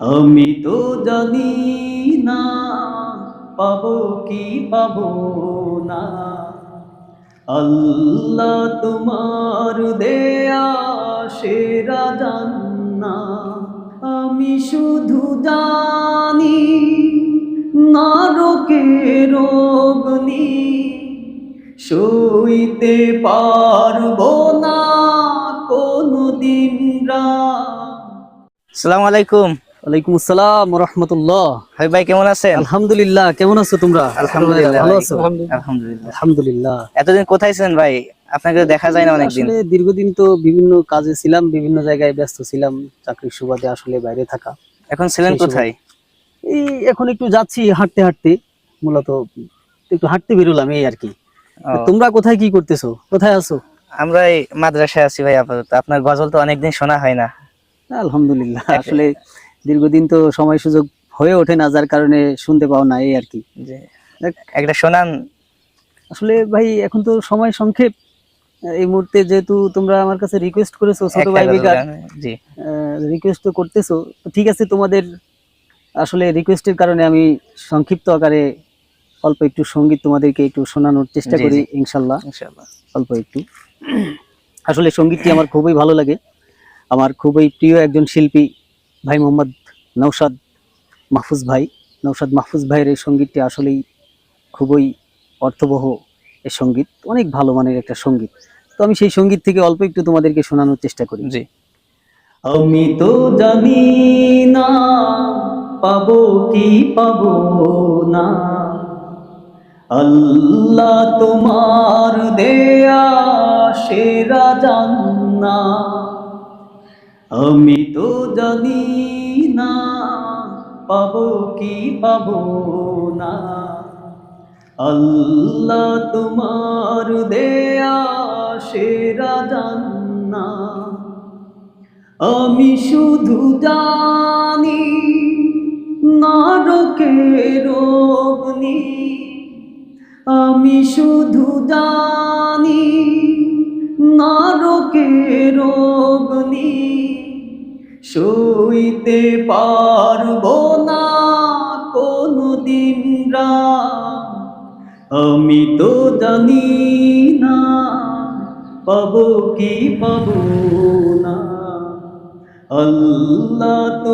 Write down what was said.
আমি তো জানি না, পাবো কি পাবো না। আল্লাহ তোমার দেয়া সেরা জান্না আমি শুধু জানি নরকের অগ্নি সইতে পারব না কোনো দিন সালাম আলাইকুম। ওয়ালাইকুম আসসালাম রহমতুল্লাহ। হাই ভাই কেমন আছেন? আলহামদুলিল্লাহ কেমন আছো তোমরা? আলহামদুলিল্লাহ ভালো আছো? আলহামদুলিল্লাহ। আলহামদুলিল্লাহ। এতদিন কোথায় ছিলেন ভাই? আপনাকে দেখা যায় না অনেকদিন। আসলে দীর্ঘদিন তো বিভিন্ন কাজে ছিলাম বিভিন্ন জায়গায় ব্যস্ত ছিলাম চাকরির সুবাদে আসলে বাইরে থাকা। এখন ছিলেন কোথায়? এই এখন একটু যাচ্ছি হাঁটতে হাঁটতে। মূলত একটু হাঁটতে বেরোলাম এই আর কি। তোমরা কোথায় কি করতেছো? কোথায় আছো? আমরা এই মাদ্রাসায় আছি ভাই আপাতত। আপনার গজল তো অনেকদিন শোনা হয় না। আলহামদুলিল্লাহ আসলে দীর্ঘদিন তো সময় সুযোগ হয়ে ওঠে না যার কারণে শুনতে পাও না এই আর কি। যে একটা শোনান। আসলে ভাই এখন তো সময় সংক্ষেপ। এই মুহূর্তে যেহেতু তোমরা আমার কাছে রিকোয়েস্ট করেছ ছোট ভাই বেকার জি। রিকোয়েস্ট তো করতেছো। তো ঠিক আছে তোমাদের আসলে রিকোয়েস্টের কারণে আমি সংক্ষিপ্ত আকারে অল্প একটু সংগীত তোমাদেরকে একটু শোনানোর চেষ্টা করি জি। ইনশাল্লাহ। অল্প একটু। আসলে সঙ্গীতটি আমার খুবই ভালো লাগে। আমার খুবই প্রিয় একজন শিল্পী ভাই মোহাম্মদ নৌসাদ মাহফুজ ভাই। নৌসাদ মাহফুজ ভাইয়ের এই সঙ্গীতটি আসলেই খুবই অর্থবহ এই সংগীত অনেক ভালো মানের একটা সংগীত। তো আমি সেই সংগীত থেকে অল্প একটু তোমাদেরকে শোনানোর চেষ্টা করি। জি। আমি তো জানি না পাবো কি পাবো না। আল্লাহ তোমার দেয়া সেরা জান্না আমি তো জানি না, পাবো কি পাবো না। আল্লাহ তোমার দেয়া সেরা জান্না আমি শুধু জানি, নরকের অগ্নি। আমি শুধু জানি সইতে পারব না কোনো দিন আমি তো জানি না পাবো কি পাবো না। আল্লাহ তোমার